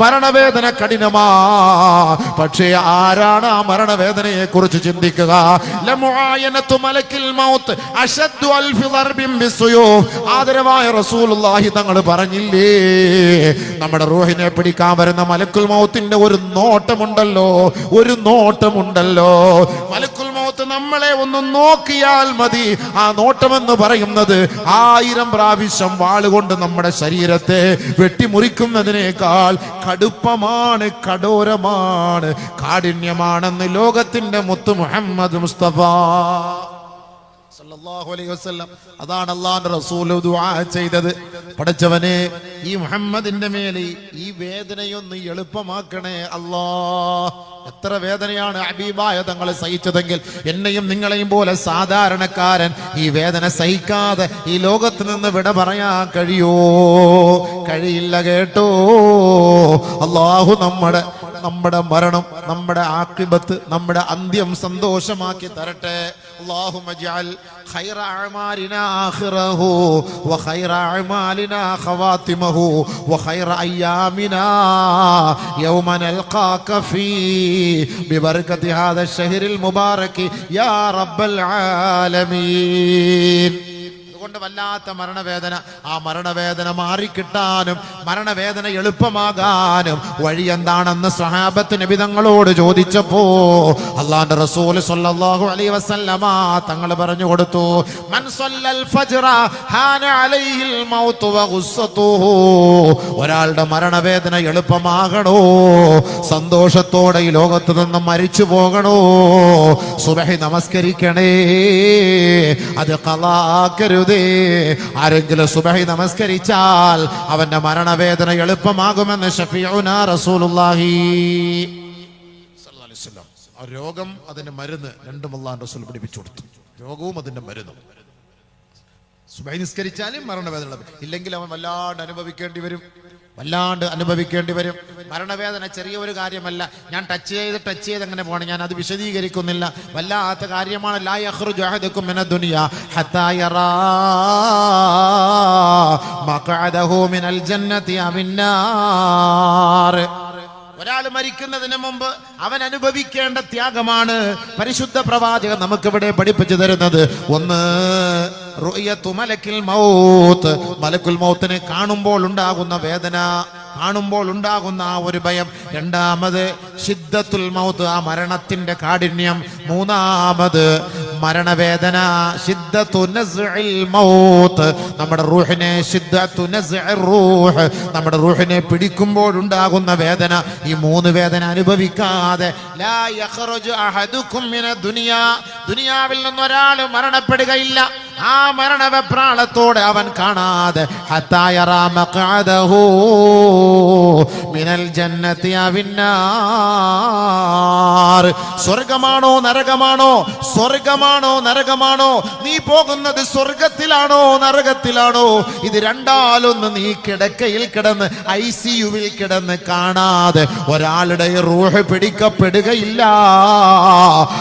മരണവേദന കഠിനമാ. പക്ഷേ ആരാണ് ആ മരണവേദനയെ കുറിച്ച് ചിന്തിക്കുക. ആദരവായ റസൂലുള്ളാഹി തങ്ങൾ പറഞ്ഞില്ലേ? നമ്മുടെ റൂഹിനെ പിടിക്കാൻ വരുന്ന മലക്കുൽ മൗത്തിന്റെ ഒരു നോട്ടമുണ്ടല്ലോ ഒരു നോട്ടമുണ്ടല്ലോ. മലക്കുൽ മൗത്ത് നമ്മളെ ഒന്ന് നോക്കിയാൽ മതി. ആ നോട്ടമെന്ന് പറയുന്നത് ആയിരം പ്രാവശ്യം വാളുകൊണ്ട് നമ്മുടെ ശരീരത്തെ വെട്ടിമുറിക്കുന്നതിനേക്കാൾ കടുപ്പമാണ് കടോരമാണ് കാഠിന്യമാണെന്ന് ലോകത്തിന്റെ മുത്ത് മുഹമ്മദ് മുസ്തഫ. അതാണ് അള്ളാന്റെ റസൂൽ ദുആ ചെയ്തത്. പഠിച്ചവനെ ഈ മുഹമ്മദിന്റെ മേലെ ഈ വേദനയൊന്ന് എളുപ്പമാക്കണേ അല്ലാ എത്ര വേദനയാണ് ഹബീബായ തങ്ങൾ സഹിച്ചതെങ്കിൽ എന്നെയും നിങ്ങളെയും പോലെ സാധാരണക്കാരൻ ഈ വേദന സഹിക്കാതെ ഈ ലോകത്ത് നിന്ന് വിട പറയാൻ കഴിയോ? കഴിയില്ല കേട്ടോ. അള്ളാഹു നമ്മുടെ നമ്മുടെ മരണം നമ്മുടെ ആക്കിബത്ത് നമ്മുടെ അന്ത്യം സന്തോഷമാക്കി തരട്ടെ اللهم اجعل خير أعمالنا آخره وخير أعمالنا خواتمه وخير أيامنا يوم نلقاك فيه ببركة هذا الشهر المبارك يا رب العالمين അതുകൊണ്ട് വല്ലാത്ത മരണവേദന. ആ മരണവേദന മാറിക്കിട്ടാനും മരണവേദന എളുപ്പമാകാനും വഴി എന്താണെന്ന് സഹാബത്ത് നബിതങ്ങളോട് ചോദിച്ചപ്പോ അള്ളാന്റെ റസൂൽ സല്ലല്ലാഹു അലൈഹി വസല്ലമ തങ്ങൾ പറഞ്ഞു കൊടുത്തു മൻ സല്ലൽ ഫജ്റ ഹാന അലൈഹിൽ മൗത്ത് വഗുസ്സതുഹു ഒരാളുടെ മരണവേദന എളുപ്പമാകണോ? സന്തോഷത്തോടെ ഈ ലോകത്ത് നിന്ന് മരിച്ചു പോകണോ? സുബഹി നമസ്കരിക്കണേ. അത് കലാക്കരുതേ. ആരെങ്കിലും സുബഹി നമസ്കരിച്ചാൽ അവന്റെ മരണവേദന എളുപ്പമാകുമെന്ന് ഷഫീഉന റസൂലുള്ളാഹി. രോഗം അതിന്റെ മരുന്ന് രണ്ടും അള്ളാഹ് റസൂൽ പിടിപ്പിച്ചു കൊടുത്തു. രോഗവും അതിന്റെ മരുന്നും. സുബൈ നിസ്കരിച്ചാലും മരണവേദന ഇല്ലെങ്കിൽ അവൻ വല്ലാണ്ട് അനുഭവിക്കേണ്ടി വരും. വല്ലാണ്ട് അനുഭവിക്കേണ്ടി വരും. മരണവേദന ചെറിയ ഒരു കാര്യമല്ല. ഞാൻ ടച്ച് ചെയ്ത് ടച്ച് ചെയ്ത് അങ്ങനെ പോകണം ഞാൻ അത് വിശദീകരിക്കുന്നില്ല. വല്ലാത്ത കാര്യമാണ്. ഒരാൾ മരിക്കുന്നതിന് മുമ്പ് അവൻ അനുഭവിക്കേണ്ട ത്യാഗമാണ് പരിശുദ്ധ പ്രവാചകൻ നമുക്കിവിടെ പഠിപ്പിച്ചു തരുന്നത്. ഒന്ന് മലക്കിൽ മൗത്ത്. മലക്കുൽ മൗത്തിനെ കാണുമ്പോൾ ഉണ്ടാകുന്ന വേദന കാണുമ്പോൾ ഉണ്ടാകുന്ന ആ ഒരു ഭയം. രണ്ടാമത് സിദ്ധത്തുൽ മൗത്ത് ആ മരണത്തിന്റെ കാഠിന്യം. മൂന്നാമത് മരണവേദന മൗത്ത്. നമ്മുടെ റൂഹിനെ റൂഹ്. നമ്മുടെ റൂഹിനെ പിടിക്കുമ്പോൾ ഉണ്ടാകുന്ന വേദന ഈ മൂന്ന് വേദന അനുഭവിക്കാതെ. ദുനിയാവിൽ നിന്ന് ഒരാൾ മരണപ്പെടുകയില്ല. ആ മരണവെപ്രാളത്തോടെ അവൻ കാണാതെ മിനൽ സ്വർഗമാണോ നരകമാണോ? സ്വർഗമാണോ നരകമാണോ? നീ പോകുന്നത് സ്വർഗത്തിലാണോ നരകത്തിലാണോ? ഇത് രണ്ടാലൊന്ന് നീ കിടക്കയിൽ കിടന്ന് ഐ സി യുവിൽ കിടന്ന് കാണാതെ ഒരാളുടെ റൂഹ് പിടിക്കപ്പെടുകയില്ല.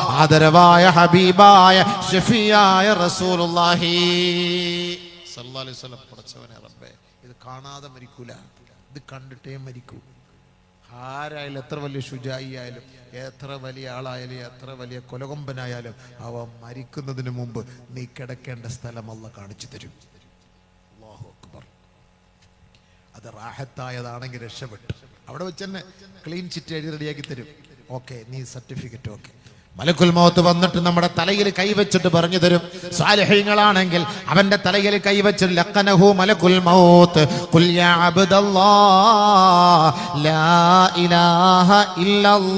ആദരവായ ഹബീബായ ഷഫിയായ വസല്ലം റബ്ബേ ഇത് കാണാതെ മരിക്കൂല. ഇത് കണ്ടിട്ടേ മരിക്കൂ. ആരായാലും എത്ര വലിയ ശുചായി ആയാലും എത്ര വലിയ ആളായാലും എത്ര വലിയ കൊലകൊമ്പനായാലും അവ മരിക്കുന്നതിന് മുമ്പ് നീ കിടക്കേണ്ട സ്ഥലം കാണിച്ചു തരും. അക്ബർ. അത് റാഹത്തായതാണെങ്കിൽ രക്ഷപ്പെട്ടു. അവിടെ വെച്ച് തന്നെ ക്ലീൻ ചിറ്റ് എഴുതി റെഡിയാക്കി തരും. ഓക്കെ നീ സർട്ടിഫിക്കറ്റ് ഓക്കെ മലക്കുൽ മൗത്ത് വന്നിട്ട് നമ്മുടെ തലയിൽ കൈവച്ചിട്ട് പറഞ്ഞു തരും. സ്വാലഹ്യങ്ങളാണെങ്കിൽ അവന്റെ തലയിൽ കൈവച്ച് ലക്കനഹു മലക്കുൽ മൗത്ത്. കുൽ യാ ലാ ഇലാഹ ഇല്ലല്ലാഹ്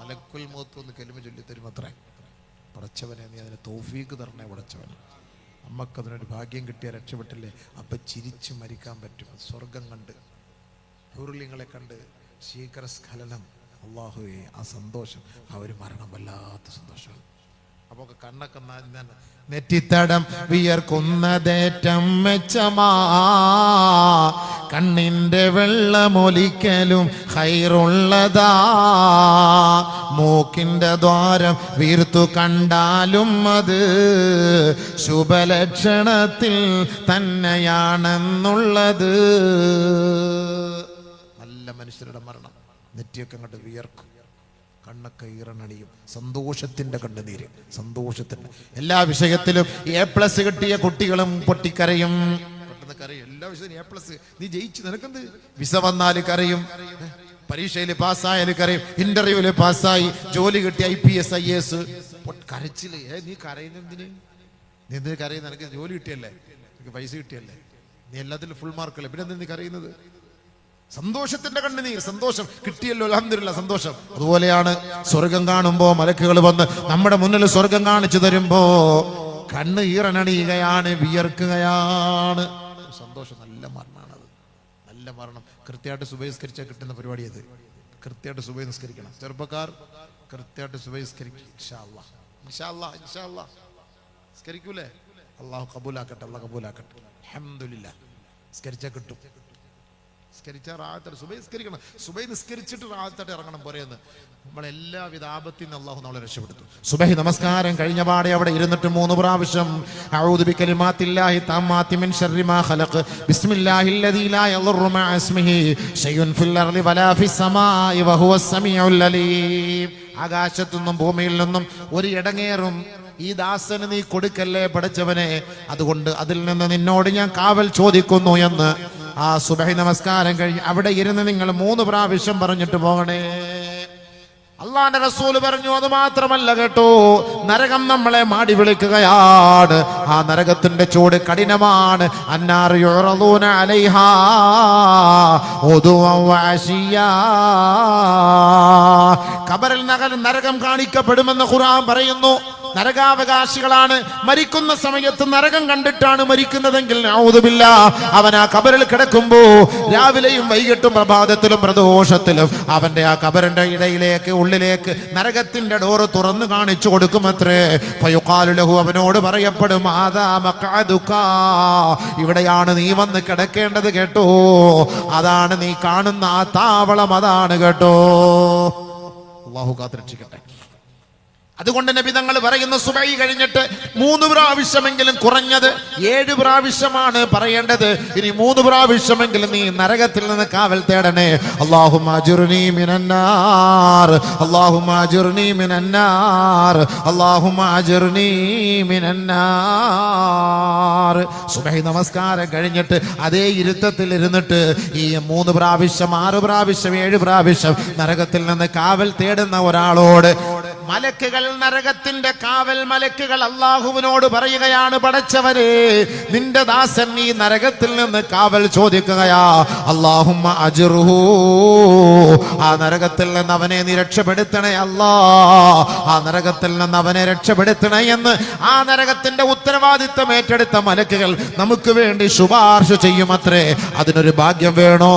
മലക്കുൽ മൗത്ത് ചൊല്ലി തരും നമുക്കതിനൊരു ഭാഗ്യം കിട്ടിയ രക്ഷപ്പെട്ടില്ലേ? അപ്പൊ ചിരിച്ചു മരിക്കാൻ പറ്റും. സ്വർഗം കണ്ട് ഹുരുളിങ്ങളെ കണ്ട് ശീകരസ്ഖലനം. അള്ളാഹുവെ ആ സന്തോഷം ആ ഒരു മരണം വല്ലാത്ത സന്തോഷമാണ് അപ്പൊ കണ്ണൊക്കെ നെറ്റിത്തടം വിയർക്കുന്നതേറ്റം മെച്ചമാ. കണ്ണിന്റെ വെള്ളമൊലിക്കലും ഹൈറുള്ളതാ. മൂക്കിന്റെ ദ്വാരം വീർത്തു കണ്ടാലും അത് ശുഭലക്ഷണത്തിൽ തന്നെയാണെന്നുള്ളത്. നല്ല മനുഷ്യരുടെ മരണം. നെറ്റിയൊക്കെ അങ്ങോട്ട് വിയർക്കും. കണ്ണൊക്കെ ഈറനണിയും. സന്തോഷത്തിന്റെ കണ്ണുനീര്. സന്തോഷത്തിന്റെ. എല്ലാ വിഷയത്തിലും എ പ്ലസ് കിട്ടിയ കുട്ടികളും പൊട്ടിക്കരയും. പെട്ടെന്ന് കരയും. എല്ലാ വിഷയത്തിലും എ പ്ലസ് നീ ജയിച്ചു. നിനക്കെന്ത്? വിസ വന്നാൽ കരയും. പരീക്ഷയിൽ പാസ്സായാൽ കരയും. ഇന്റർവ്യൂവിൽ പാസ്സായി. ജോലി കിട്ടി I P S I S കരച്ചിൽ. നീ കരയുന്നെന്തിന് നീ എന്തിനു കരയുന്ന? നിനക്ക് ജോലി കിട്ടിയല്ലേ? നിനക്ക് പൈസ കിട്ടിയല്ലേ? നീ എല്ലാത്തിലും ഫുൾ മാർക്കല്ലേ പിന്നെ എന്തിനു കരയുന്നത്? സന്തോഷത്തിന്റെ കണ്ണുനീർ സന്തോഷം. കിട്ടിയല്ലോ അലഹമില്ല സന്തോഷം. അതുപോലെയാണ് സ്വർഗം കാണുമ്പോ മലക്കുകൾ വന്ന് നമ്മുടെ മുന്നിൽ സ്വർഗം കാണിച്ചു തരുമ്പോ കണ്ണ് ഈറനണിയുകയാണ് വിയർക്കുകയാണ്. സന്തോഷം നല്ല മരണമാണത്. നല്ല മരണം. കൃത്യമായിട്ട് സുബഹിസ്കരിച്ച കിട്ടുന്ന പരിപാടി അത് കൃത്യമായിട്ട് സുബഹിസ്കരിക്കണം. ചെറുപ്പക്കാർ കൃത്യമായിട്ട് സുബഹിസ്കരിക്കും. ഇൻഷാ അല്ലാ. ഇൻഷാ അല്ലാ, ഇൻഷാ അല്ലാ. നിസ്കരിക്കൂലേ അള്ളാഹു കബൂലാക്കട്ടെ അള്ളാഹ് കബൂലാക്കട്ടെ. അഹമ്മദില്ല സ്കരിച്ച കിട്ടും. നിസ്കരിച്ചാൽ റാഹത്തട്ട് സുബൈ നിസ്കരിക്കണം. സുബൈ നിസ്കരിച്ചിട്ട് റാഹത്തട്ട് ഇറങ്ങണം പോരെയെന്ന് നമ്മളെല്ലാവിധ ആപത്തിൽ നിന്ന് അള്ളാഹു നമ്മളെ രക്ഷപ്പെടുത്തും. സുബൈ നമസ്കാരം കഴിഞ്ഞ പാടെ അവിടെ ഇരുന്നിട്ട് മൂന്ന് പ്രാവശ്യം അഊദു ബികലിമാത്തില്ലാഹി തമ്മാത്തി മിൻ ശർരി മാ ഖലഖ്. ബിസ്മില്ലാഹിൽ ലദീ ലാ യദുറു മഅ ഇസ്മിഹി. ഫിൽ അർളി വലാ ഫിസ് സമാഇ വഹുവസ് സമീഉൽ അലീം. ആകാശത്തു നിന്നും ഭൂമിയിൽ നിന്നും ഒരു ഇടങ്ങേറും ഈ ദാസന് നീ കൊടുക്കല്ലേ പഠിച്ചവനെ? അതുകൊണ്ട് അതിൽ നിന്ന് നിന്നോട് ഞാൻ കാവൽ ചോദിക്കുന്നു എന്ന് ആ സുബഹി നമസ്കാരം കഴിഞ്ഞ് അവിടെ ഇരുന്ന് നിങ്ങൾ മൂന്ന് പ്രാവശ്യം പറഞ്ഞിട്ട് പോകണേ. അള്ളാന്റെ റസൂൽ പറഞ്ഞു അത് മാത്രമല്ല കേട്ടോ നരകം നമ്മളെ മാടി വിളിക്കുകയാണ്. ആ നരകത്തിന്റെ ചൂട് കഠിനമാണ്. കബറിൽ നരകം കാണിക്കപ്പെടുമെന്ന് ഖുറാൻ പറയുന്നു. നരകാവകാശികളാണ്. മരിക്കുന്ന സമയത്ത് നരകം കണ്ടിട്ടാണ് മരിക്കുന്നതെങ്കിൽ ഔതുമില്ല അവൻ ആ കബറിൽ കിടക്കുമ്പോ രാവിലെയും വൈകിട്ടും പ്രഭാതത്തിലും പ്രദോഷത്തിലും അവന്റെ ആ കബറിന്റെ ഇടയിലേക്ക് ഉള്ളിലേക്ക് നരകത്തിന്റെ ഡോറ് തുറന്നു കാണിച്ചു കൊടുക്കുമത്രേ. ഫയുഖാലു ലഹു അവനോട് പറയപ്പെടും. ഇവിടെയാണ് നീ വന്ന് കിടക്കേണ്ടത് കേട്ടോ. അതാണ് നീ കാണുന്ന ആ താവളം അതാണ് കേട്ടോ. അള്ളാഹു കാത്തിരക്ഷിക്കട്ടെ. അതുകൊണ്ട് നബി തങ്ങൾ പറയുന്ന സുബൈ കഴിഞ്ഞിട്ട് മൂന്ന് പ്രാവശ്യമെങ്കിലും കുറഞ്ഞത് ഏഴ് പ്രാവശ്യമാണ് പറയേണ്ടത്. ഇനി മൂന്ന് പ്രാവശ്യമെങ്കിലും നീ നരകത്തിൽ നിന്ന് കാവൽ തേടണേ. അള്ളാഹു മിനന്നാർ മിനന്നാർ മിനന്നാർ നമസ്കാരം കഴിഞ്ഞിട്ട് അതേ ഇരുത്തത്തിൽ ഇരുന്നിട്ട് ഈ മൂന്ന് പ്രാവശ്യം ആറ് പ്രാവശ്യം ഏഴ് പ്രാവശ്യം നരകത്തിൽ നിന്ന് കാവൽ തേടുന്ന ഒരാളോട് മലക്കുകൾ നരകത്തിന്റെ കാവൽ മലക്കുകൾ അള്ളാഹുവിനോട് പറയുകയാണ് പടച്ചവരെ നിന്റെ ദാസൻ ഈ നരകത്തിൽ നിന്ന് കാവൽ ചോദിക്കുകയാ. അള്ളാഹുമ്മ അജിറുഹു. ആ നരകത്തിൽ നിന്ന് അവനെ നീ രക്ഷപ്പെടുത്തണേ അല്ലാ. ആ നരകത്തിൽ നിന്ന് അവനെ രക്ഷപ്പെടുത്തണേ എന്ന് ആ നരകത്തിന്റെ ഉത്തരവാദിത്തം ഏറ്റെടുത്ത മലക്കുകൾ നമുക്ക് വേണ്ടി ശുപാർശ ചെയ്യുമത്രേ. അതിനൊരു ഭാഗ്യം വേണോ?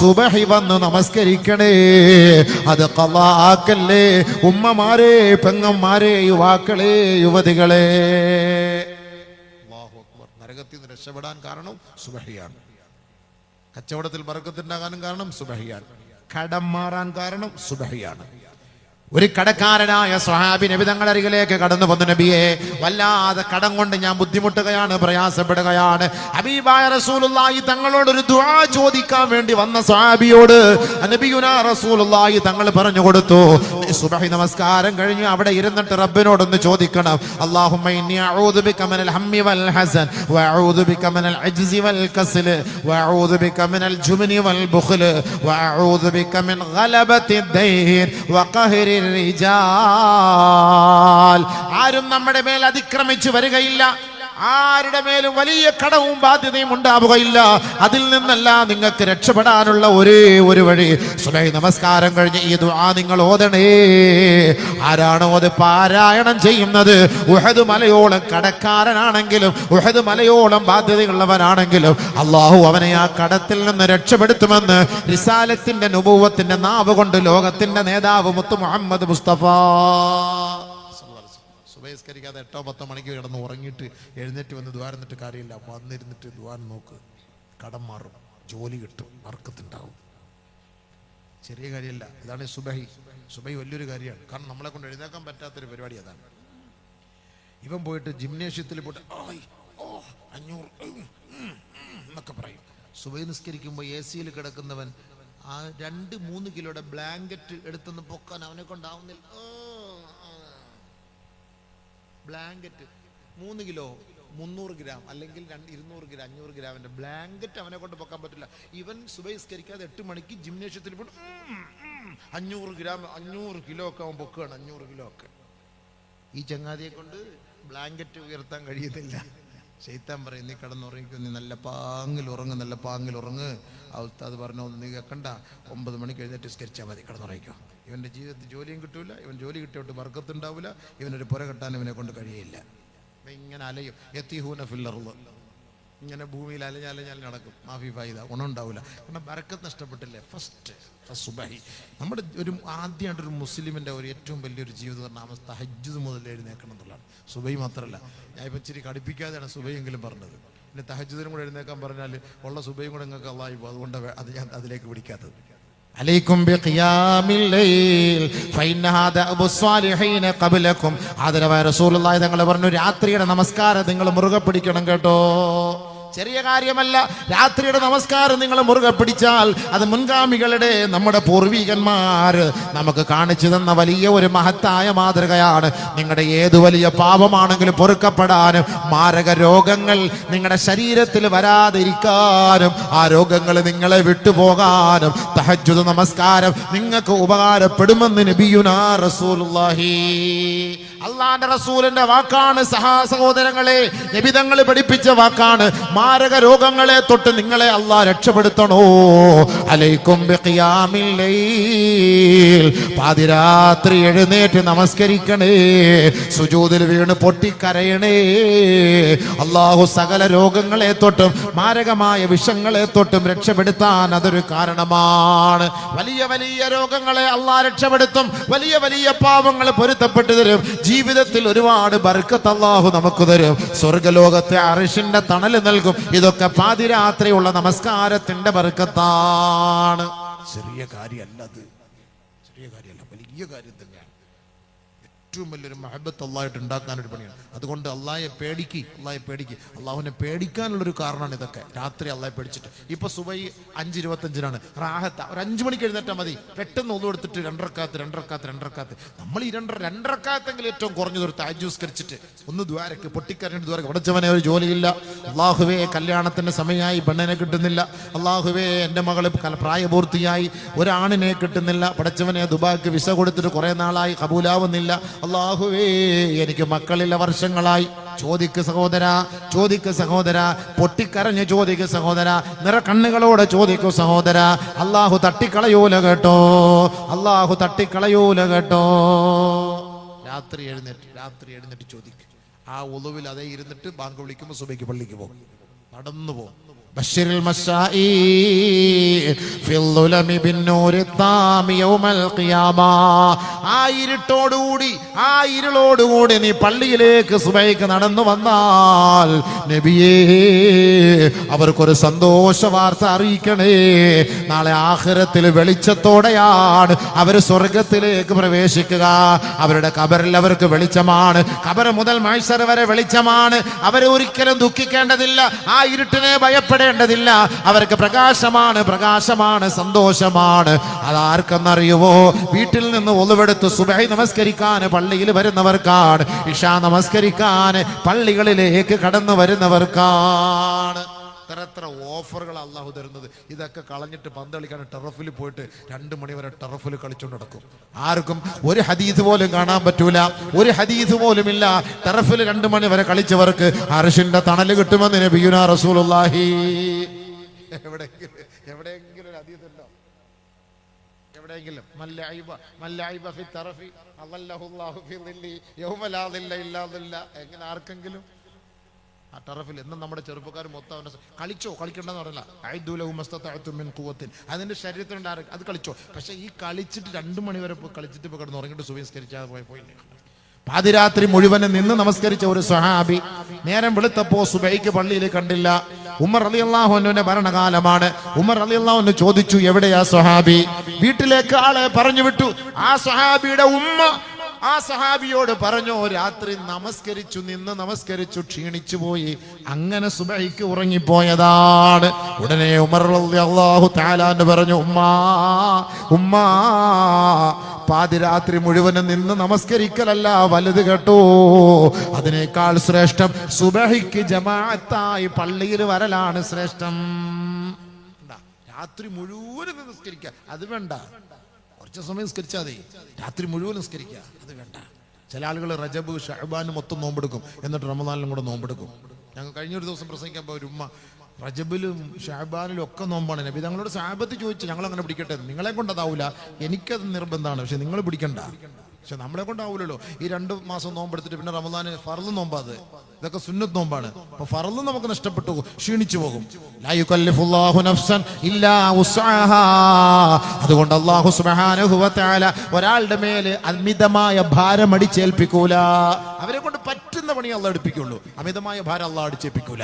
സുബഹി വന്ന് നമസ്കരിക്കണേ. അത് കലാക്കല്ലേ ഉമ്മമാരെ പെങ്ങന്മാരെ യുവാക്കളെ യുവതികളെ. നരകത്തിൽ നിന്ന് രക്ഷപ്പെടാൻ കാരണം സുബഹിയാണ്. കച്ചവടത്തിൽ ബർക്കത്തുണ്ടാകാനും കാരണം സുബഹിയാണ്. കടം മാറാൻ കാരണം സുബഹിയാണ്. ഒരു കടക്കാരനായ സ്വഹാബി നബി തങ്ങളുടെ അരികിലേക്ക് കടന്നു വന്നു നബിയെ വല്ലാതെ കടം കൊണ്ട് ഞാൻ ബുദ്ധിമുട്ടുകയാണ് പ്രയാസപ്പെടുകയാണ്. ഹബീബായ റസൂലുള്ളാഹി തങ്ങളോട് ഒരു ദുആ ചോദിക്കാൻ വേണ്ടി വന്ന സ്വഹാബിയോട് നബിയുനാ റസൂലുള്ളാഹി തങ്ങൾ പറഞ്ഞു കൊടുത്തു. സുബഹി നമസ്കാരം കഴിഞ്ഞ് അവിടെ ഇരുന്നിട്ട് റബ്ബിനോടൊന്ന് ചോദിക്കണം. അല്ലാഹുമ്മ ഇന്നി അഊദു ബിക മിനൽ ഹമ്മി വൽ ഹസൻ വഅഊദു ബിക മിനൽ അജ്സി വൽ കസ്ൽ വഅഊദു ബിക മിനൽ ജുബ്നി വൽ ബുഖ്ൽ വഅഊദു ബിക മിൻ ഗലബത്തി ദൈൻ വഖഹരി റിജാൽ ആരും നമ്മുടെ മേൽ അതിക്രമിച്ചു വരികയില്ല. ആരുടെ മേലും വലിയ കടവും ബാധ്യതയും ഉണ്ടാവുകയില്ല. അതിൽ നിന്നല്ല നിങ്ങൾക്ക് രക്ഷപ്പെടാനുള്ള ഒരേ ഒരു വഴി. സുലൈ നമസ്കാരം കഴിഞ്ഞ് ഈ ദുആ നിങ്ങൾ ഓതണേ. ആരാണോ അത് പാരായണം ചെയ്യുന്നത്? ഉഹദ് മലയോളം കടക്കാരനാണെങ്കിലും ഉഹദ് മലയോളം ബാധ്യതയുള്ളവനാണെങ്കിലും അള്ളാഹു അവനെ ആ കടത്തിൽ നിന്ന് രക്ഷപ്പെടുത്തുമെന്ന് റിസാലത്തിന്റെ നുപൂവത്തിന്റെ നാവ് കൊണ്ട് ലോകത്തിന്റെ നേതാവ് മുത്തു മുഹമ്മദ് മുസ്തഫ. സുബൈ സുബഹിസ്കരിക്കാതെ എട്ടോ പത്തോ മണിക്ക് കിടന്ന് ഉറങ്ങിയിട്ട് എഴുന്നേറ്റ് വന്ന് ദ്വാരന്നിട്ട് കാര്യമില്ല. വന്നിരുന്നിട്ട് ദ്വാരം നോക്ക്. കടം മാറും. ജോലി കിട്ടും. വർക്കത്തുണ്ടാവും. ചെറിയ കാര്യമല്ല. ഇതാണ് സുബഹി. സുബഹി വലിയൊരു കാര്യമാണ്. കാരണം നമ്മളെ കൊണ്ട് എഴുന്നേക്കാൻ പറ്റാത്തൊരു പരിപാടി അതാണ്. ഇവൻ പോയിട്ട് ജിംനേഷ്യത്തിൽ പോയിട്ട് ഓ അഞ്ഞൂറ് എന്നൊക്കെ പറയും. സുബൈ നിസ്കരിക്കുമ്പോൾ എ സിയിൽ കിടക്കുന്നവൻ ആ രണ്ട് മൂന്ന് കിലോയുടെ ബ്ലാങ്കറ്റ് എടുത്തൊന്ന് പൊക്കാൻ അവനെ കൊണ്ടാവുന്നില്ല. ബ്ലാങ്കറ്റ്. മൂന്ന് കിലോ മുന്നൂറ് ഗ്രാം അല്ലെങ്കിൽ രണ്ട് ഇരുന്നൂറ് ഗ്രാം അഞ്ഞൂറ് ഗ്രാമിന്റെ ബ്ലാങ്കറ്റ് അവനെ കൊണ്ട് പൊക്കാൻ പറ്റില്ല. ഇവൻ സുബൈസ്കരിക്കാതെ എട്ട് മണിക്ക് ജിംനേഷ്യത്തിൽ പോയി അഞ്ഞൂറ് ഗ്രാം അഞ്ഞൂറ് കിലോ ഒക്കെ അവൻ പൊക്കുകയാണ് അഞ്ഞൂറ് കിലോ ഒക്കെ. ഈ ചങ്ങാതിയെ കൊണ്ട് ബ്ലാങ്കറ്റ് ഉയർത്താൻ കഴിയുന്നില്ല. ചെയ്ത്താൻ പറയും നീ കിടന്നുറങ്ങിക്കോ നീ നല്ല പാങ്ങിൽ ഉറങ്ങ് നല്ല പാങ്ങിൽ ഉറങ്ങ്. ആ പറഞ്ഞോ നീ കേൾക്കണ്ട ഒമ്പത് മണിക്ക് എഴുന്നേറ്റ് സ്കരിച്ചാൽ മതി കിടന്നുറങ്ങിക്കോ. ഇവന്റെ ജീവിതത്തിൽ ജോലിയും കിട്ടൂല ഇവൻ ജോലി കിട്ടിയോട്ട് വർക്കത്തുണ്ടാവില്ല ഇവനൊരു പുര കെട്ടാൻ ഇവനെ കൊണ്ട് കഴിയില്ല ഇങ്ങനെ അലയും എത്തിഹൂന ഫില്ലറുള്ള ഇങ്ങനെ ഭൂമിയിൽ അലഞ്ഞലഞ്ഞാൽ നടക്കും മാഫി ഫായിദ ഗുണമുണ്ടാവില്ല കാരണം ബരക്കത്ത് നഷ്ടപ്പെട്ടില്ലേ ഫസ്റ്റ് സുബഹി നമ്മുടെ ഒരു ആദ്യമായിട്ട് ഒരു മുസ്ലിമിൻ്റെ ഒരു ഏറ്റവും വലിയൊരു ജീവിതം പറഞ്ഞാൽ അവസ്ഥ തഹജ്ജുദ് മുതൽ എഴുന്നേക്കണം എന്നുള്ളതാണ് സുബൈ മാത്രമല്ല ഞാൻ ഇപ്പം ഇച്ചിരി കടുപ്പിക്കാതെയാണ് സുബൈയെങ്കിലും പറഞ്ഞത് പിന്നെ തഹജ്ജുദിനും കൂടെ എഴുന്നേക്കാൻ പറഞ്ഞാൽ ഉള്ള സുബൈയും കൂടെ നിങ്ങൾക്ക് അള്ളാഹി പോകും അതുകൊണ്ട് വേ- അത് ഞാൻ അതിലേക്ക് പിടിക്കാത്തത് عليكم بقيام الليل فإن هذا أبو الصالحين قبلكم ആദരവായ റസൂലുള്ളാഹി തങ്ങൾ പറഞ്ഞു രാത്രിയുടെ നമസ്കാരം നിങ്ങൾ മുറുകെ പിടിക്കണം കേട്ടോ ചെറിയ കാര്യമല്ല. രാത്രിയുടെ നമസ്കാരം നിങ്ങൾ മുറുകെ പിടിച്ചാൽ അത് മുൻഗാമികളുടെ നമ്മുടെ പൂർവികന്മാർ നമുക്ക് കാണിച്ചു തന്ന വലിയ ഒരു മഹത്തായ മാതൃകയാണ്. നിങ്ങളുടെ ഏതു വലിയ പാപമാണെങ്കിലും പൊറുക്കപ്പെടാനും മാരക രോഗങ്ങൾ നിങ്ങളുടെ ശരീരത്തിൽ വരാതിരിക്കാനും ആ രോഗങ്ങൾ നിങ്ങളെ വിട്ടുപോകാനും തഹജ്ജുദ് നമസ്കാരം നിങ്ങൾക്ക് ഉപകാരപ്പെടുമെന്ന് നബിയുനാ റസൂലുള്ളാഹി. അള്ളാന്റെ റസൂലിന്റെ വാക്കാണ് സഹാ സഹോദരങ്ങളെ നിബിതങ്ങൾ പഠിപ്പിച്ച വാക്കാണ് മാരക രോഗങ്ങളെ തൊട്ട് നിങ്ങളെ അള്ളാ രക്ഷപ്പെടുത്തണോ? അലൈക്കും. പാതിരാത്രി എഴുന്നേറ്റ് നമസ്കരിക്കണേ. സുജൂതിൽ വീണ് പൊട്ടിക്കരയണേ. അള്ളാഹു സകല രോഗങ്ങളെ തൊട്ടും മാരകമായ വിഷങ്ങളെ തൊട്ടും രക്ഷപ്പെടുത്താൻ അതൊരു കാരണമാണ്. വലിയ വലിയ രോഗങ്ങളെ അള്ളാ രക്ഷപ്പെടുത്തും. വലിയ വലിയ പാവങ്ങൾ പൊരുത്തപ്പെട്ടു തരും. ജീവിതത്തിൽ ഒരുപാട് ബർക്കത്ത് അള്ളാഹു നമുക്ക് തരും. സ്വർഗലോകത്തെ അറിഷിന്റെ തണൽ നൽകും. ഇതൊക്കെ പാതിരാത്രിയുള്ള നമസ്കാരത്തിന്റെ ബർക്കത്താണ് ചെറിയ കാര്യമല്ല അത്. ചെറിയ കാര്യമല്ല വലിയ കാര്യം ഏറ്റവും വലിയൊരു മഹബത്ത് ഉണ്ടാക്കാൻ ഒരു പണിയാണ്. അതുകൊണ്ട് അള്ളാഹെ പേടിക്ക് അള്ളാഹെ പേടിക്ക്. അള്ളാഹുവിനെ പേടിക്കാനുള്ളൊരു കാരണമാണ് ഇതൊക്കെ. രാത്രി അള്ളാഹെ പേടിച്ചിട്ട്. ഇപ്പൊ സുബൈ അഞ്ച് ഇരുപത്തഞ്ചിനാണ് റാഹത്ത ഒരു അഞ്ചു മണിക്ക് എഴുന്നേറ്റാൽ മതി. പെട്ടെന്ന് ഒന്നും എടുത്തിട്ട് രണ്ടരക്കാത്ത് രണ്ടരക്കാത്ത് രണ്ടരക്കാത്ത്. നമ്മൾ ഈ രണ്ടര രണ്ടരക്കാത്തെങ്കിലും ഏറ്റവും കുറഞ്ഞത് ഒരു താജൂസ്കരിച്ചിട്ട് ഒന്ന് ദ്വാരക്ക് പൊട്ടിക്കരണ്ട് ദ്വാരക്ക്. ഉടച്ചവനെ ഒരു ജോലിയില്ല. അള്ളാഹുവേ കല്യാണത്തിന്റെ സമയമായി പെണ്ണിനെ കിട്ടുന്നില്ല. അള്ളാഹുവേ എന്റെ മകൾ പ്രായപൂർത്തിയായി. ഒരാണിനെ കിട്ടുന്നില്ല. പടച്ചവനെ ദുബായ്ക്ക് വിസ കൊടുത്തിട്ട് കുറെ നാളായി കബൂലാവുന്നില്ല. അള്ളാഹുവേ എനിക്ക് മക്കളില്ല വർഷങ്ങളായി. ചോദിക്ക് സഹോദര ചോദിക്ക് സഹോദര. പൊട്ടിക്കരഞ്ഞ് ചോദിക്ക് സഹോദര. നിറ കണ്ണുകളോടെ ചോദിക്കൂ സഹോദര. അള്ളാഹു തട്ടിക്കളയൂല കേട്ടോ. അള്ളാഹു തട്ടിക്കളയൂല കേട്ടോ. രാത്രി എഴുന്നേറ്റ് രാത്രി എഴുന്നേറ്റ് ചോദിക്കും. ആ ഒളിവിൽ അതേ ഇരുന്നിട്ട് ബാങ്ക് വിളിക്കുമ്പോൾ സുബയ്ക്ക് പള്ളിക്ക് പോകും. നടന്നു പോകും. بشر المسائين في الظلم بالنور الطام يوم القيامة ആ ഇരുട്ടോടുകൂടി ആ ഇരുളോടുകൂടി നീ പള്ളിയിലേക്ക് സുബൈക്ക് നടന്നു വന്നാൽ നബിയേ അവർക്കൊരു സന്തോഷ വാർത്ത അറിയിക്കണേ നാളെ ആഖിറത്തിൽ വെളിച്ചത്തോടെയാണ് അവർ സ്വർഗത്തിലേക്ക് പ്രവേശിക്കുക അവരുടെ കബറിൽ അവർക്ക് വെളിച്ചമാണ് കബർ മുതൽ മൈസർ വരെ വെളിച്ചമാണ് അവരെ ഒരിക്കലും ദുഃഖിക്കേണ്ടതില്ല ആ ഇരുട്ടിനെ ഭയപ്പെടേണ്ടതില്ല അവർക്ക് പ്രകാശമാണ് പ്രകാശമാണ് സന്തോഷമാണ്. അതാർക്കെന്നറിയുവോ? വീട്ടിൽ നിന്ന് ഒളിവെടുത്ത് സുബഹി നമസ്കരിക്കാൻ പള്ളിയിൽ വരുന്നവർക്കാണ്. ഇഷ നമസ്കരിക്കാൻ പള്ളികളിലേക്ക് കടന്നു വരുന്നവർക്കാണ്. എത്ര ഓഫറുകളാണ് അള്ളാഹു തരുന്നത്? ഇതൊക്കെ കളഞ്ഞിട്ട് പന്ത് കളിക്കാൻ ടെറഫിൽ പോയിട്ട് രണ്ട് മണിവരെ ടെറഫിൽ കളിച്ചുകൊണ്ട് നടക്കും. ആർക്കും ഒരു ഹദീസ് പോലും കാണാൻ പറ്റൂല. ഒരു ഹദീസ് പോലും ഇല്ല. ടെറഫിൽ രണ്ട് മണിവരെ കളിച്ചവർക്ക് അർഷിന്റെ തണൽ കിട്ടുമെന്ന് നബിയുന റസൂലുള്ളാഹി. എവിടെയെങ്കിലും എവിടെയെങ്കിലും ഒരു ഹദീസ് ഉണ്ടോ? എവിടെയെങ്കിലും? എങ്ങനെ ആർക്കെങ്കിലും? ആ ടറഫിൽ എന്നും നമ്മുടെ ചെറുപ്പക്കാർ മൊത്തം അവന്റെ കളിച്ചോ? കളിക്കണ്ടെന്ന് പറഞ്ഞില്ല. ഐദുലഹുമസ്തത്തുമിൻ കൂവത്തിൻ അതിന്റെ ശരീരത്തിനുണ്ട് ആര് അത് കളിച്ചോ? പക്ഷേ ഈ കളിച്ചിട്ട് രണ്ട് മണി വരെ പോയി കളിച്ചിട്ട് ഇപ്പോൾ കിടന്ന് ഉറങ്ങിയിട്ട് സുവിസ്കരിച്ചാൽ പോയി പോയി പാതിരാത്രി മുഴുവനെ നിന്ന് നമസ്കരിച്ച ഒരു സഹാബി നേരം വെളുത്തപ്പോ സുബൈക്ക് പള്ളിയിൽ കണ്ടില്ല. ഉമർ അലി അള്ളാഹുനുവിന്റെ ഭരണകാലമാണ്. ഉമർ അലി അള്ളാഹുന് ചോദിച്ചു എവിടെയാ സുഹാബി വീട്ടിലേക്ക് ആളെ പറഞ്ഞു വിട്ടു. ആ സുഹാബിയുടെ ഉമ്മ ആ സഹാബിയോട് പറഞ്ഞു രാത്രി നമസ്കരിച്ചു നിന്ന് നമസ്കരിച്ചു ക്ഷീണിച്ചു പോയി. അങ്ങനെ സുബഹിക്ക് ഉറങ്ങിപ്പോയതാണ്. ഉടനെ ഉമർ അള്ളാഹു താലാന്ന് പറഞ്ഞു ഉമ്മാ ഉമ്മാ പാതിരാത്രി മുഴുവനും നിന്ന് നമസ്കരിക്കലല്ല വലുത് കേട്ടോ. അതിനേക്കാൾ ശ്രേഷ്ഠം സുബഹിക്ക് ജമാഅത്തായി പള്ളിയിൽ വരലാണ് ശ്രേഷ്ഠം? രാത്രി മുഴുവനും നമസ്കരിക്കുക അത് വേണ്ട. കുറച്ച് സമയം നിസ്കരിച്ചാൽ മതി. രാത്രി മുഴുവൻ നിസ്കരിക്കുക അത് വേണ്ട. ചില ആളുകൾ റജബ് ഷഹബാന് മൊത്തം നോമ്പെടുക്കും. എന്നിട്ട് റമദാനിലും കൂടെ നോമ്പെടുക്കും. ഞങ്ങൾ കഴിഞ്ഞൊരു ദിവസം പ്രസംഗിക്കാൻ പോയ ഉമ്മ റജബിലും ഷഹബാനിലും ഒക്കെ നോമ്പാണ് നബി. തങ്ങളോട് സാബത്ത് ചോദിച്ചു. ഞങ്ങൾ അങ്ങനെ പിടിക്കട്ടെ നിങ്ങളെ കൊണ്ടതാവൂല. എനിക്കത് നിർബന്ധമാണ്. പക്ഷെ നിങ്ങൾ പിടിക്കണ്ട. പക്ഷെ നമ്മളെ കൊണ്ടാവൂലല്ലോ. ഈ രണ്ട് മാസം നോമ്പെടുത്തിട്ട് പിന്നെ റമദാന് ഫറൽ നോമ്പാത്. ഇതൊക്കെ സുന്നത്ത് നോമ്പാണ്. അപ്പൊ ഫറൽ നമുക്ക് നഷ്ടപ്പെട്ടു ക്ഷീണിച്ചു പോകും. അതുകൊണ്ട് അള്ളാഹു ഒരാളുടെ മേൽ അമിതമായ ഭാരം അടിച്ചേൽപ്പിക്കൂല. അവരെ കൊണ്ട് പറ്റുന്ന പണി അള്ള എടുപ്പിക്കുള്ളൂ. അമിതമായ ഭാരം അള്ള അടിച്ചേൽപ്പിക്കൂല.